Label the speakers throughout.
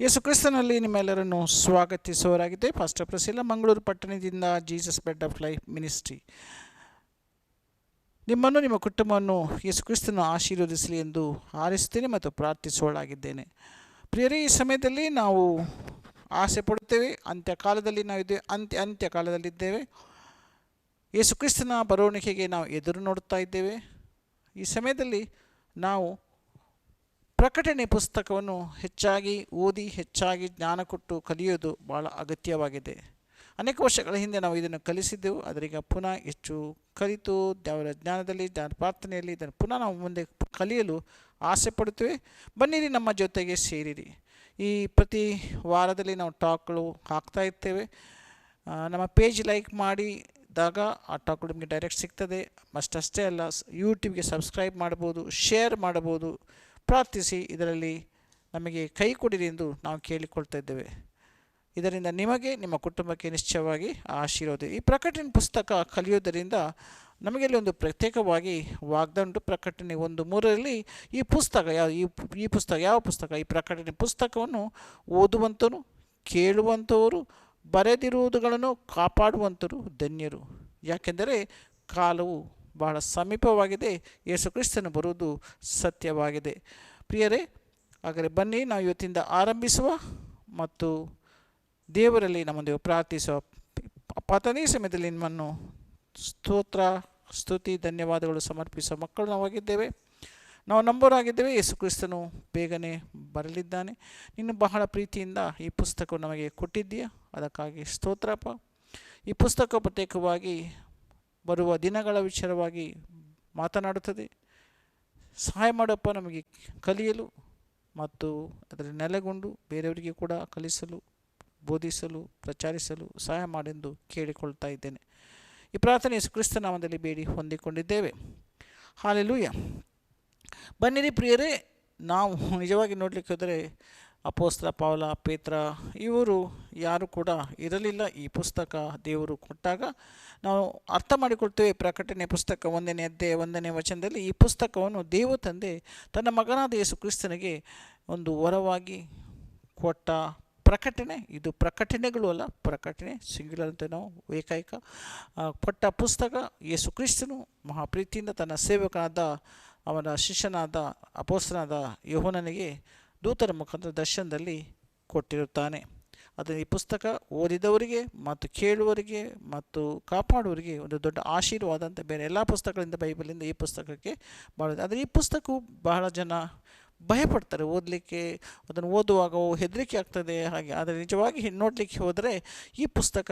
Speaker 1: ಯೇಸು ಕ್ರಿಸ್ತನಲ್ಲಿ ನಿಮ್ಮೆಲ್ಲರನ್ನು ಸ್ವಾಗತಿಸುವವರಾಗಿದೆ faster Priscilla Mangaluru ಪಟ್ಟಣದಿಂದ Jesus bread of life ministry ನಿಮ್ಮನ್ನು, ನಿಮ್ಮ ಕುಟುಂಬವನ್ನು ಯೇಸು ಕ್ರಿಸ್ತನು ಆಶೀರ್ವದಿಸಲಿ ಎಂದು ಹಾರೈಸುತ್ತೇನೆ ಮತ್ತು ಪ್ರಾರ್ಥಿಸುವಳಾಗಿದ್ದೇನೆ ಪ್ರಿಯರೇ, ಈ ಸಮಯದಲ್ಲಿ ನಾವು ಆಸೆ ಪಡುತ್ತೇವೆ ಅಂತ್ಯಕಾಲದಲ್ಲಿ ನಾವಿದ್ದೇವೆ ಅಂತ್ಯ ಅಂತ್ಯ ಕಾಲದಲ್ಲಿದ್ದೇವೆ ಯೇಸು ಕ್ರಿಸ್ತನ ಬರವಣಿಗೆಗೆ ನಾವು ಎದುರು ನೋಡುತ್ತಾ ಇದ್ದೇವೆ. ಈ ಸಮಯದಲ್ಲಿ ನಾವು ಪ್ರಕಟಣೆ ಪುಸ್ತಕವನ್ನು ಹೆಚ್ಚಾಗಿ ಓದಿ ಹೆಚ್ಚಾಗಿ ಜ್ಞಾನ ಕೊಟ್ಟು ಕಲಿಯೋದು ಭಾಳ ಅಗತ್ಯವಾಗಿದೆ. ಅನೇಕ ವರ್ಷಗಳ ಹಿಂದೆ ನಾವು ಇದನ್ನು ಕಲಿಸಿದ್ದೆವು. ಅದರೀಗ ಪುನಃ ಹೆಚ್ಚು ಕಲಿತು, ದೇವರ ಜ್ಞಾನದಲ್ಲಿ ಜ್ಞಾನ ಪ್ರಾರ್ಥನೆಯಲ್ಲಿ ಇದನ್ನು ಪುನಃ ನಾವು ಮುಂದೆ ಕಲಿಯಲು ಆಸೆ ಪಡುತ್ತೇವೆ. ಬನ್ನಿರಿ ನಮ್ಮ ಜೊತೆಗೆ ಸೇರಿರಿ. ಈ ಪ್ರತಿ ವಾರದಲ್ಲಿ ನಾವು ಟಾಕ್ಗಳು ಹಾಕ್ತಾ ಇರ್ತೇವೆ. ನಮ್ಮ ಪೇಜ್ ಲೈಕ್ ಮಾಡಿದಾಗ ಆ ಟಾಕ್ಗಳು ನಿಮಗೆ ಡೈರೆಕ್ಟ್ ಸಿಗ್ತದೆ. ಅಷ್ಟೇ ಅಲ್ಲ ಯೂಟ್ಯೂಬ್ಗೆ ಸಬ್ಸ್ಕ್ರೈಬ್ ಮಾಡ್ಬೋದು, ಶೇರ್ ಮಾಡ್ಬೋದು. ಪ್ರಾರ್ಥಿಸಿ, ಇದರಲ್ಲಿ ನಮಗೆ ಕೈ ಕೊಡಿರಿ ಎಂದು ನಾವು ಕೇಳಿಕೊಳ್ತಾ ಇದ್ದೇವೆ. ಇದರಿಂದ ನಿಮಗೆ, ನಿಮ್ಮ ಕುಟುಂಬಕ್ಕೆ ನಿಶ್ಚಯವಾಗಿ ಆಶೀರ್ವಾದ. ಈ ಪ್ರಕಟಣೆ ಪುಸ್ತಕ ಕಲಿಯೋದರಿಂದ ನಮಗೆ ಇಲ್ಲಿ ಒಂದು ಪ್ರತ್ಯೇಕವಾಗಿ ವಾಗ್ದಂಡು ಉಂಟು ಪ್ರಕಟಣೆ ಒಂದು ಮೂರರಲ್ಲಿ ಈ ಪುಸ್ತಕ ಯಾವ, ಈ ಈ ಪುಸ್ತಕ ಯಾವ ಪುಸ್ತಕ? ಈ ಪ್ರಕಟಣೆ ಪುಸ್ತಕವನ್ನು ಓದುವಂಥನು ಕೇಳುವಂಥವರು ಬರೆದಿರುವುದುಗಳನ್ನು ಕಾಪಾಡುವಂಥರು ಧನ್ಯರು. ಯಾಕೆಂದರೆ ಕಾಲವು ಬಹಳ ಸಮೀಪವಾಗಿದೆ. ಯೇಸು ಕ್ರಿಸ್ತನು ಬರುವುದು ಸತ್ಯವಾಗಿದೆ. ಪ್ರಿಯರೇ, ಹಾಗಾದರೆ ಬನ್ನಿ, ನಾವು ಇವತ್ತಿಂದ ಆರಂಭಿಸುವ ಮತ್ತು ದೇವರಲ್ಲಿ ನಮ್ಮೊಂದಿಗೆ ಪ್ರಾರ್ಥಿಸುವ ಪತನೇ ಸಮಯದಲ್ಲಿ ನಿಮ್ಮನ್ನು ಸ್ತೋತ್ರ, ಸ್ತುತಿ, ಧನ್ಯವಾದಗಳು ಸಮರ್ಪಿಸುವ ಮಕ್ಕಳು ನಾವಾಗಿದ್ದೇವೆ. ನಾವು ನಂಬರಾಗಿದ್ದೇವೆ, ಯೇಸು ಕ್ರಿಸ್ತನು ಬೇಗನೆ ಬರಲಿದ್ದಾನೆ. ನೀನು ಬಹಳ ಪ್ರೀತಿಯಿಂದ ಈ ಪುಸ್ತಕವು ನಮಗೆ ಕೊಟ್ಟಿದ್ದೀಯಾ? ಅದಕ್ಕಾಗಿ ಸ್ತೋತ್ರಪ್ಪ ಈ ಪುಸ್ತಕ ಪ್ರತ್ಯೇಕವಾಗಿ ಬರುವ ದಿನಗಳ ವಿಚಾರವಾಗಿ ಮಾತನಾಡುತ್ತದೆ. ಸಹಾಯ ಮಾಡಪ್ಪ ನಮಗೆ ಕಲಿಯಲು ಮತ್ತು ಅದರ ನೆಲೆಗೊಂಡು ಬೇರೆಯವರಿಗೆ ಕೂಡ ಕಲಿಸಲು, ಬೋಧಿಸಲು, ಪ್ರಚಾರಿಸಲು ಸಹಾಯ ಮಾಡೆಂದು ಕೇಳಿಕೊಳ್ತಾ ಇದ್ದೇನೆ. ಈ ಪ್ರಾರ್ಥನೆ ಕ್ರಿಸ್ತ ನಾಮದಲ್ಲಿ ಬೇಡಿ ಹೊಂದಿಕೊಂಡಿದ್ದೇವೆ. ಹಾಲೆಲೂಯ. ಬನ್ನಿರಿ ಪ್ರಿಯರೇ, ನಾವು ನಿಜವಾಗಿ ನೋಡಲಿಕ್ಕೆ ಹೋದರೆ ಅಪೋಸ್ತ್ರ ಪಾವಲ ಪೇತ್ರ, ಇವರು ಯಾರು ಕೂಡ ಇರಲಿಲ್ಲ. ಈ ಪುಸ್ತಕ ದೇವರು ಕೊಟ್ಟಾಗ ನಾವು ಅರ್ಥ ಮಾಡಿಕೊಳ್ತೇವೆ. ಪ್ರಕಟಣೆ ಪುಸ್ತಕ ಒಂದನೇ ಅಧ್ಯಾಯ ಒಂದನೇ ವಚನದಲ್ಲಿ ಈ ಪುಸ್ತಕವನ್ನು ದೇವ ತಂದೆ ತನ್ನ ಮಗನಾದ ಯೇಸು ಕ್ರಿಸ್ತನಿಗೆ ಒಂದು ವರವಾಗಿ ಕೊಟ್ಟ ಪ್ರಕಟಣೆ ಇದು ಪ್ರಕಟಣೆಗಳು ಅಲ್ಲ, ಪ್ರಕಟಣೆ ಸಿಂಗ್ಯುಲರ್ ಅಂತ ನಾವು ಏಕೈಕ ಕೊಟ್ಟ ಪುಸ್ತಕ ಯೇಸು ಕ್ರಿಸ್ತನು ಮಹಾಪ್ರೀತಿಯಿಂದ ತನ್ನ ಸೇವಕನಾದ ಅವನ ಶಿಷ್ಯನಾದ ಅಪೋಸ್ತನಾದ ಯೋಹನನಿಗೆ ದೂತರ ಮುಖಾಂತರ ದರ್ಶನದಲ್ಲಿ ಕೊಟ್ಟಿರುತ್ತಾನೆ. ಅದು ಈ ಪುಸ್ತಕ ಓದಿದವರಿಗೆ ಮತ್ತು ಕೇಳುವವರಿಗೆ ಮತ್ತು ಕಾಪಾಡುವವರಿಗೆ ಒಂದು ದೊಡ್ಡ ಆಶೀರ್ವಾದ ಅಂತ ಬೇರೆ ಎಲ್ಲ ಪುಸ್ತಕಗಳಿಂದ ಬೈಬಲಿಂದ ಈ ಪುಸ್ತಕಕ್ಕೆ ಮಾಡೋದು ಆದರೆ ಈ ಪುಸ್ತಕವು ಬಹಳ ಜನ ಭಯಪಡ್ತಾರೆ. ಓದಲಿಕ್ಕೆ, ಅದನ್ನು ಓದುವಾಗ ಹೆದರಿಕೆ ಆಗ್ತದೆ ಹಾಗೆ. ಆದರೆ ನಿಜವಾಗಿ ನೋಡಲಿಕ್ಕೆ ಹೋದರೆ ಈ ಪುಸ್ತಕ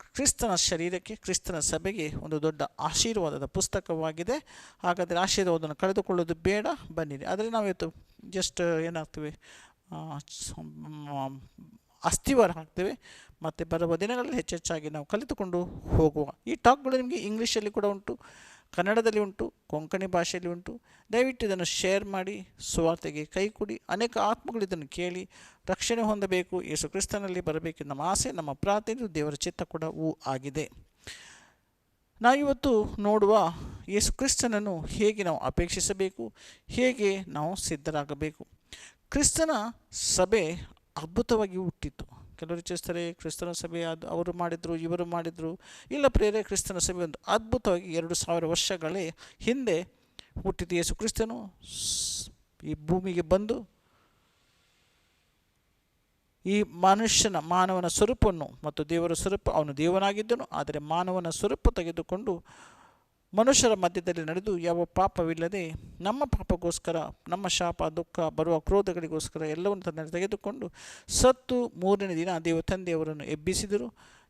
Speaker 1: ಕ್ರಿಸ್ತನ ಶರೀರಕ್ಕೆ, ಕ್ರಿಸ್ತನ ಸಭೆಗೆ ಒಂದು ದೊಡ್ಡ ಆಶೀರ್ವಾದದ ಪುಸ್ತಕವಾಗಿದೆ. ಹಾಗಾದರೆ ಆಶೀರ್ವಾದವನ್ನು ಕಳೆದುಕೊಳ್ಳೋದು ಬೇಡ, ಬನ್ನಿರಿ. ಆದರೆ ನಾವು ಇವತ್ತು ಜಸ್ಟ್ ಏನಾಗ್ತೀವಿ ಅಸ್ಥಿವಾರ ಹಾಕ್ತೇವೆ. ಮತ್ತು ಬರುವ ದಿನಗಳಲ್ಲಿ ಹೆಚ್ಚೆಚ್ಚಾಗಿ ನಾವು ಕಲಿತುಕೊಂಡು ಹೋಗುವ. ಈ ಟಾಕ್ಗಳು ನಿಮಗೆ ಇಂಗ್ಲೀಷಲ್ಲಿ ಕೂಡ ಉಂಟು, ಕನ್ನಡದಲ್ಲಿ ಉಂಟು, ಕೊಂಕಣಿ ಭಾಷೆಯಲ್ಲಿ ಉಂಟು. ದಯವಿಟ್ಟು ಇದನ್ನು ಶೇರ್ ಮಾಡಿ, ಸುವಾರ್ತೆಗೆ ಕೈ ಕೊಡಿ, ಅನೇಕ ಆತ್ಮಗಳು ಇದನ್ನು ಕೇಳಿ ರಕ್ಷಣೆ ಹೊಂದಬೇಕು, ಯೇಸು ಕ್ರಿಸ್ತನಲ್ಲಿ ಬರಬೇಕು ನಮ್ಮ ಆಸೆ ನಮ್ಮ ಪ್ರಾರ್ಥನೆ ದೇವರ ಚಿತ್ತ ಕೂಡ ಹೂ ಆಗಿದೆ. ನಾವಿವತ್ತು ನೋಡುವ ಯೇಸು ಕ್ರಿಸ್ತನನ್ನು ಹೇಗೆ ನಾವು ಅಪೇಕ್ಷಿಸಬೇಕು, ಹೇಗೆ ನಾವು ಸಿದ್ಧರಾಗಬೇಕು. ಕ್ರಿಸ್ತನ ಸಭೆ ಅದ್ಭುತವಾಗಿ ಹುಟ್ಟಿತ್ತು. ಕೆಲವರು ಚಿಸ್ತಾರೆ ಕ್ರಿಸ್ತನ ಸಭೆ ಅದು ಅವರು ಮಾಡಿದರು, ಇವರು ಮಾಡಿದರು, ಇಲ್ಲ ಪ್ರೇರೆ ಕ್ರಿಸ್ತನ ಸಭೆ ಒಂದು ಅದ್ಭುತವಾಗಿ ಎರಡು ಸಾವಿರ ವರ್ಷಗಳೇ ಹಿಂದೆ ಹುಟ್ಟಿತು ಯೇಸು ಕ್ರಿಸ್ತನು ಈ ಭೂಮಿಗೆ ಬಂದು ಈ ಮನುಷ್ಯನ ಮಾನವನ ಸ್ವರೂಪವನ್ನು ಮತ್ತು ದೇವರ ಸ್ವರೂಪ, ಅವನು ದೇವನಾಗಿದ್ದನು, ಆದರೆ ಮಾನವನ ಸ್ವರೂಪ ತೆಗೆದುಕೊಂಡು ಮನುಷ್ಯರ ಮಧ್ಯದಲ್ಲಿ ನಡೆದು ಯಾವ ಪಾಪವಿಲ್ಲದೆ ನಮ್ಮ ಪಾಪಗೋಸ್ಕರ, ನಮ್ಮ ಶಾಪ, ದುಃಖ, ಬರುವ ಕ್ರೋಧಗಳಿಗೋಸ್ಕರ ಎಲ್ಲವನ್ನು ತನ್ನ ತೆಗೆದುಕೊಂಡು ಸತ್ತು ಮೂರನೇ ದಿನ ದೇವ ತಂದೆಯವರನ್ನು ಎಬ್ಬಿಸಿದರು.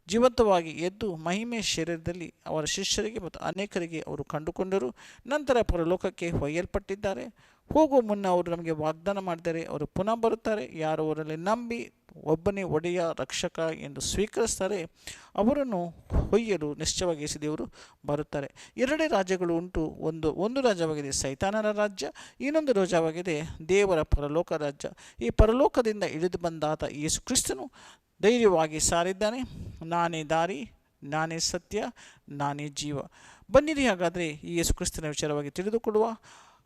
Speaker 1: ಜೀವಂತವಾಗಿ ಎದ್ದು ಮಹಿಮೆ ಶರೀರದಲ್ಲಿ ಅವರ ಶಿಷ್ಯರಿಗೆ ಮತ್ತು ಅನೇಕರಿಗೆ ಅವರು ಕಂಡುಕೊಂಡರು. ನಂತರ ಪರಲೋಕಕ್ಕೆ ಹೊಯ್ಯಲ್ಪಟ್ಟಿದ್ದಾರೆ ಹೋಗುವ ಮುನ್ನ ಅವರು ನಮಗೆ ವಾಗ್ದಾನ ಮಾಡಿದರೆ, ಅವರು ಪುನಃ ಬರುತ್ತಾರೆ. ಯಾರು ಅವರಲ್ಲಿ ನಂಬಿ ಒಬ್ಬನೇ ಒಡೆಯ, ರಕ್ಷಕ ಎಂದು ಸ್ವೀಕರಿಸ್ತಾರೆ, ಅವರನ್ನು ಹೊಯ್ಯಲು ನಿಶ್ಚಯವಾಗಿ ಯೇಸು ದೇವರು ಬರುತ್ತಾರೆ. ಎರಡೇ ರಾಜ್ಯಗಳು ಉಂಟು. ಒಂದು ಒಂದು ರಾಜ್ಯವಾಗಿದೆ ಸೈತಾನರ ರಾಜ್ಯ, ಇನ್ನೊಂದು ರಾಜ್ಯವಾಗಿದೆ ದೇವರ ಪರಲೋಕ ರಾಜ್ಯ. ಈ ಪರಲೋಕದಿಂದ ಇಳಿದು ಬಂದಾತ ಯೇಸು ಕ್ರಿಸ್ತನು ಧೈರ್ಯವಾಗಿ ಸಾರಿದ್ದಾನೆ. ನಾನೇ ದಾರಿ, ನಾನೇ ಸತ್ಯ, ನಾನೇ ಜೀವ. ಬನ್ನಿರಿ ಹಾಗಾದರೆ ಈ ಯೇಸು ಕ್ರಿಸ್ತನ ವಿಚಾರವಾಗಿ ತಿಳಿದುಕೊಳ್ಳುವ.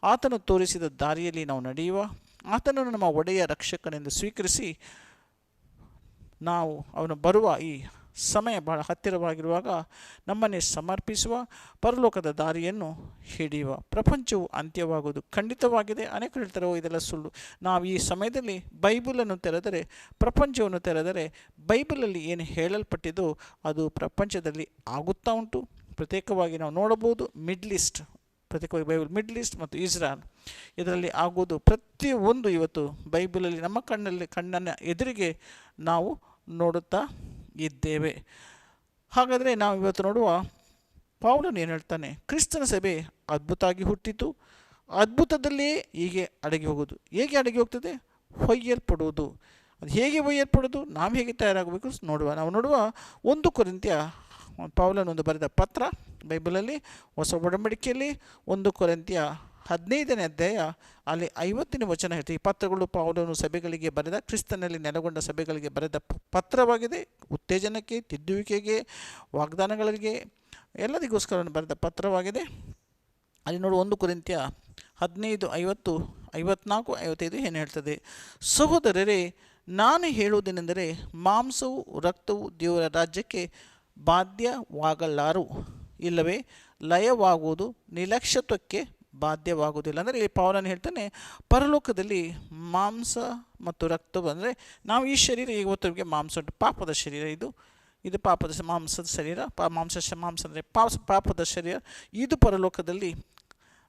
Speaker 1: ಆತನು ತೋರಿಸಿದ ದಾರಿಯಲ್ಲಿ ನಾವು ನಡೆಯುವ. ಆತನನ್ನು ನಮ್ಮ ಒಡೆಯ ರಕ್ಷಕನೆಂದು ಸ್ವೀಕರಿಸಿ ನಾವು ಅವನು ಬರುವ ಈ ಸಮಯ ಬಹಳ ಹತ್ತಿರವಾಗಿರುವಾಗ ನಮ್ಮನ್ನೇ ಸಮರ್ಪಿಸುವ ಪರಲೋಕದ ದಾರಿಯನ್ನು ಹಿಡಿಯುವ. ಪ್ರಪಂಚವು ಅಂತ್ಯವಾಗುವುದು ಖಂಡಿತವಾಗಿದೆ. ಅನೇಕರು ಹೇಳ್ತಾರೆ "ಓ, ಇದೆಲ್ಲ ಸುಳ್ಳು. ನಾವು ಈ ಸಮಯದಲ್ಲಿ ಬೈಬಲನ್ನು ತೆರೆದರೆ ಪ್ರಪಂಚವನ್ನು ತೆರೆದರೆ ಬೈಬಲಲ್ಲಿ ಏನು ಹೇಳಲ್ಪಟ್ಟಿದೋ ಅದು ಪ್ರಪಂಚದಲ್ಲಿ ಆಗುತ್ತಾ ಉಂಟು. ಪ್ರತ್ಯೇಕವಾಗಿ ನಾವು ನೋಡಬಹುದು ಮಿಡ್ಲ್ ಈಸ್ಟ್ ಪ್ರತ್ಯೇಕವಾಗಿ ಬೈಬಲ್ ಮಿಡ್ಲ್ ಈಸ್ಟ್ ಮತ್ತು ಇಸ್ರಾಲ್ ಇದರಲ್ಲಿ ಆಗುವುದು ಪ್ರತಿಯೊಂದು ಇವತ್ತು ಬೈಬಲಲ್ಲಿ ನಮ್ಮ ಕಣ್ಣಲ್ಲಿ ಕಣ್ಣನ್ನು ಎದುರಿಗೆ ನಾವು ನೋಡುತ್ತಾ ಇದ್ದೇವೆ. ಹಾಗಾದರೆ ನಾವು ಇವತ್ತು ನೋಡುವ ಪೌಲನು ಏನು ಹೇಳ್ತಾನೆ? ಕ್ರಿಸ್ತನ ಸಭೆ ಅದ್ಭುತವಾಗಿ ಹುಟ್ಟಿತು. ಅದ್ಭುತದಲ್ಲಿಯೇ ಹೀಗೆ ಅಡಗಿ ಹೋಗೋದು ಹೇಗೆ ಅಡಗಿ ಹೋಗ್ತದೆ? ಹೊಯ್ಯಲ್ಪಡುವುದು. ಅದು ಹೇಗೆ ಒಯ್ಯಲ್ಪಡೋದು ನಾವು ಹೇಗೆ ತಯಾರಾಗಬೇಕು? ನೋಡುವ. ನಾವು ನೋಡುವ ಒಂದು ಕೊರಿಂತ್ಯ, ಪೌಲನೊಂದು ಬರೆದ ಪತ್ರ ಬೈಬಲಲ್ಲಿ, ಹೊಸ ಒಡಂಬಡಿಕೆಯಲ್ಲಿ, ಒಂದು ಕೊರಿಂತ್ಯ ಹದಿನೈದನೇ ಅಧ್ಯಾಯ, ಅಲ್ಲಿ ಐವತ್ತನೇ ವಚನ ಹೇಳ್ತೀವಿ. ಈ ಪತ್ರಗಳು ಪೌಲನು ಸಭೆಗಳಿಗೆ ಬರೆದ, ಕ್ರಿಸ್ತನಲ್ಲಿ ನೆಲೆಗೊಂಡ ಸಭೆಗಳಿಗೆ ಬರೆದ ಪತ್ರವಾಗಿದೆ. ಉತ್ತೇಜನಕ್ಕೆ, ತಿದ್ದುವಿಕೆಗೆ, ವಾಗ್ದಾನಗಳಿಗೆ ಎಲ್ಲದಿಗೋಸ್ಕರ ಬರೆದ ಪತ್ರವಾಗಿದೆ. ಅಲ್ಲಿ ನೋಡು ಒಂದು ಕುರಿತ್ಯ ಹದಿನೈದು ಐವತ್ತು, ಐವತ್ನಾಲ್ಕು, ಐವತ್ತೈದು ಏನು ಹೇಳ್ತದೆ? ಸಹೋದರರೇ, ನಾನು ಹೇಳುವುದೇನೆಂದರೆ, ಮಾಂಸವು, ರಕ್ತವು ದೇವರ ರಾಜ್ಯಕ್ಕೆ ಬಾಧ್ಯವಾಗಲಾರು. ಇಲ್ಲವೇ, ಲಯವಾಗುವುದು ನಿಲಕ್ಷತ್ವಕ್ಕೆ ಬಾಧ್ಯವಾಗುವುದಿಲ್ಲ. ಅಂದರೆ ಈ ಪೌಲನ್ ಹೇಳ್ತಾನೆ, ಪರಲೋಕದಲ್ಲಿ ಮಾಂಸ ಮತ್ತು ರಕ್ತ ಅಂದರೆ ನಾವು ಈ ಶರೀರ, ಈಗ ಇವತ್ತಿಗೆ ಮಾಂಸ ಪಾಪದ ಶರೀರ ಇದು. ಇದು ಪಾಪದ ಮಾಂಸದ ಶರೀರ. ಪಾ, ಮಾಂಸ ಮಾಂಸ ಅಂದರೆ ಪಾಪ ಪಾಪದ ಶರೀರ. ಇದು ಪರಲೋಕದಲ್ಲಿ